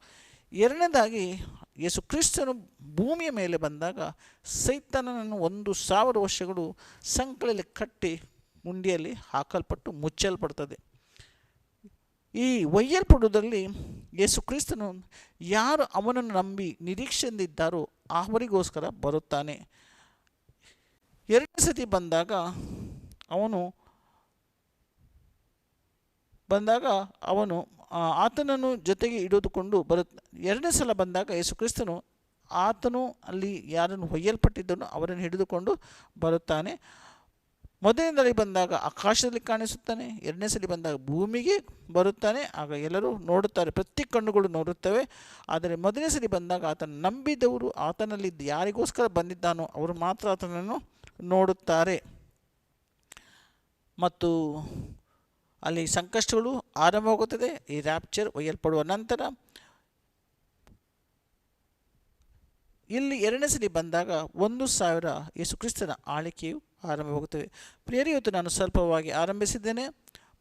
Speaker 1: ಎರಡನೇದಾಗಿ, ಯೇಸು ಕ್ರಿಸ್ತನು ಭೂಮಿಯ ಮೇಲೆ ಬಂದಾಗ ಸೈತಾನನನ್ನು ಒಂದು ಸಾವಿರ ವರ್ಷಗಳು ಸಂಕಳಲ್ಲಿ ಕಟ್ಟಿ, ಉಂಡಿಯಲ್ಲಿ ಹಾಕಲ್ಪಟ್ಟು, ಮುಚ್ಚಲ್ಪಡ್ತದೆ. ಈ ಒಯ್ಯಲ್ಪಡುವುದರಲ್ಲಿ ಯೇಸು ಕ್ರಿಸ್ತನು ಯಾರು ಅವನನ್ನು ನಂಬಿ ನಿರೀಕ್ಷೆಯಿಂದಿದ್ದಾರೋ ಅವರಿಗೋಸ್ಕರ ಬರುತ್ತಾನೆ. ಎರಡನೇ ಸತಿ ಬಂದಾಗ ಅವನು ಬಂದಾಗ ಅವನು ಆತನನ್ನು ಜೊತೆಗೆ ಹಿಡಿದುಕೊಂಡು ಬರುತ್ತ ಎರಡನೇ ಸಲ ಬಂದಾಗ ಯೇಸು ಕ್ರಿಸ್ತನು ಆತನು ಅಲ್ಲಿ ಯಾರನ್ನು ಒಯ್ಯಲ್ಪಟ್ಟಿದ್ದನು ಅವರನ್ನು ಹಿಡಿದುಕೊಂಡು ಬರುತ್ತಾನೆ. ಮೊದಲನೇ ಬಂದಾಗ ಆಕಾಶದಲ್ಲಿ ಕಾಣಿಸುತ್ತಾನೆ, ಎರಡನೇ ಸಲ ಬಂದಾಗ ಭೂಮಿಗೆ ಬರುತ್ತಾನೆ. ಆಗ ಎಲ್ಲರೂ ನೋಡುತ್ತಾರೆ, ಪ್ರತಿ ಕಣ್ಣುಗಳು ನೋಡುತ್ತವೆ. ಆದರೆ ಮೊದಲನೇ ಸಲ ಬಂದಾಗ ಆತನ ನಂಬಿದವರು, ಆತನಲ್ಲಿ ಯಾರಿಗೋಸ್ಕರ ಬಂದಿದ್ದಾನೋ ಅವರು ಮಾತ್ರ ಆತನನ್ನು ನೋಡುತ್ತಾರೆ. ಮತ್ತು ಅಲ್ಲಿ ಸಂಕಷ್ಟಗಳು ಆರಂಭವಾಗುತ್ತದೆ. ಈ ರ್ಯಾಪ್ಚರ್ ಒಯ್ಯಲ್ಪಡುವ ನಂತರ ಇಲ್ಲಿ ಎರಡನೇ ಸಲ ಬಂದಾಗ ಒಂದು ಸಾವಿರ ಯೇಸುಕ್ರಿಸ್ತನ ಆಳಿಕೆಯು ಆರಂಭವಾಗುತ್ತವೆ ಪ್ರಿಯರಿ ನಾನು ಸ್ವಲ್ಪವಾಗಿ ಆರಂಭಿಸಿದ್ದೇನೆ.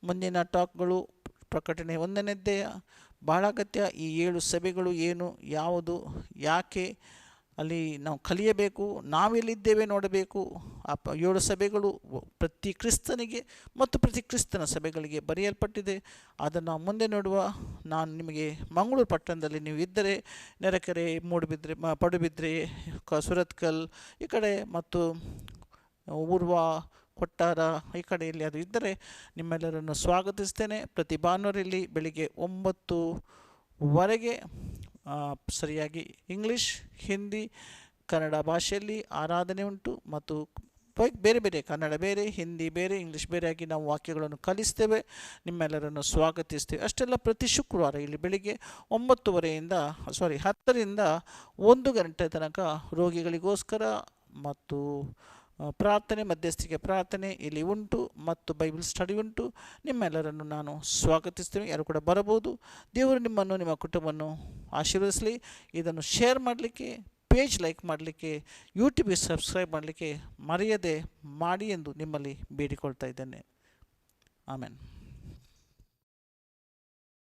Speaker 1: ಮುಂದಿನ ಟಾಕ್ಗಳು, ಪ್ರಕಟಣೆ ಒಂದನೇದ್ದೇ ಬಹಳ ಅಗತ್ಯ ಈ ಏಳು ಸಭೆಗಳು ಏನು, ಯಾವುದು, ಯಾಕೆ ಅಲ್ಲಿ ನಾವು ಕಲಿಯಬೇಕು, ನಾವೆಲ್ಲಿದ್ದೇವೆ ನೋಡಬೇಕು ಆ ಏಳು ಸಭೆಗಳು ಪ್ರತಿ ಕ್ರಿಸ್ತನಿಗೆ ಮತ್ತು ಪ್ರತಿ ಕ್ರಿಸ್ತನ ಸಭೆಗಳಿಗೆ ಬರೆಯಲ್ಪಟ್ಟಿದೆ. ಅದನ್ನು ಮುಂದೆ ನೋಡುವ. ನಾನು ನಿಮಗೆ ಮಂಗಳೂರು ಪಟ್ಟಣದಲ್ಲಿ ನೀವು ಇದ್ದರೆ, ನೆರೆಕೆರೆ, ಮೂಡುಬಿದ್ರೆ ಪಡುಬಿದ್ರೆ, ಕ, ಸುರತ್ಕಲ್, ಈ ಕಡೆ ಮತ್ತು ಊರ್ವ, ಕೊಟ್ಟಾರ, ಈ ಕಡೆ ಇಲ್ಲಿ ಅದು ಇದ್ದರೆ ನಿಮ್ಮೆಲ್ಲರನ್ನು ಸ್ವಾಗತಿಸ್ತೇನೆ. ಪ್ರತಿ ಭಾನುವಾರಲ್ಲಿ ಬೆಳಿಗ್ಗೆ ಒಂಬತ್ತುವರೆಗೆ ಸರಿಯಾಗಿ ಇಂಗ್ಲೀಷ್ ಹಿಂದಿ ಕನ್ನಡ ಭಾಷೆಯಲ್ಲಿ ಆರಾಧನೆ ಉಂಟು ಮತ್ತು ಬೇರೆ ಬೇರೆ ಕನ್ನಡ ಬೇರೆ ಹಿಂದಿ ಬೇರೆ ಇಂಗ್ಲೀಷ್ ಬೇರೆಯಾಗಿ ನಾವು ವಾಕ್ಯಗಳನ್ನು ಕಲಿಸ್ತೇವೆ. ನಿಮ್ಮೆಲ್ಲರನ್ನು ಸ್ವಾಗತಿಸ್ತೇವೆ. ಅಷ್ಟೆಲ್ಲ ಪ್ರತಿ ಶುಕ್ರವಾರ ಇಲ್ಲಿ ಬೆಳಿಗ್ಗೆ ಒಂಬತ್ತುವರೆಯಿಂದ ಸಾರಿ ಹತ್ತರಿಂದ ಒಂದು ಗಂಟೆ ತನಕ ರೋಗಿಗಳಿಗೋಸ್ಕರ ಮತ್ತು ಪ್ರಾರ್ಥನೆ, ಮಧ್ಯಸ್ಥಿಕೆ ಪ್ರಾರ್ಥನೆ, ಇಲ್ಲಿ ಉಂಟು ಮತ್ತು ಬೈಬಲ್ ಸ್ಟಡಿ ಉಂಟು. ನಿಮ್ಮೆಲ್ಲರನ್ನು ನಾನು ಸ್ವಾಗತಿಸ್ತೇನೆ. ಯಾರು ಕೂಡ ಬರಬಹುದು. ದೇವರು ನಿಮ್ಮನ್ನು, ನಿಮ್ಮ ಕುಟುಂಬವನ್ನು ಆಶೀರ್ವದಿಸಲಿ. ಇದನ್ನು ಶೇರ್ ಮಾಡಲಿಕ್ಕೆ ಪೇಜ್ ಲೈಕ್ ಮಾಡಲಿಕ್ಕೆ ಯೂಟ್ಯೂಬಿಗೆ ಸಬ್ಸ್ಕ್ರೈಬ್ ಮಾಡಲಿಕ್ಕೆ ಮರೆಯದೆ ಮಾಡಿ ಎಂದು ನಿಮ್ಮಲ್ಲಿ ಬೇಡಿಕೊಳ್ತಾ ಇದ್ದೇನೆ. ಆಮೇಲೆ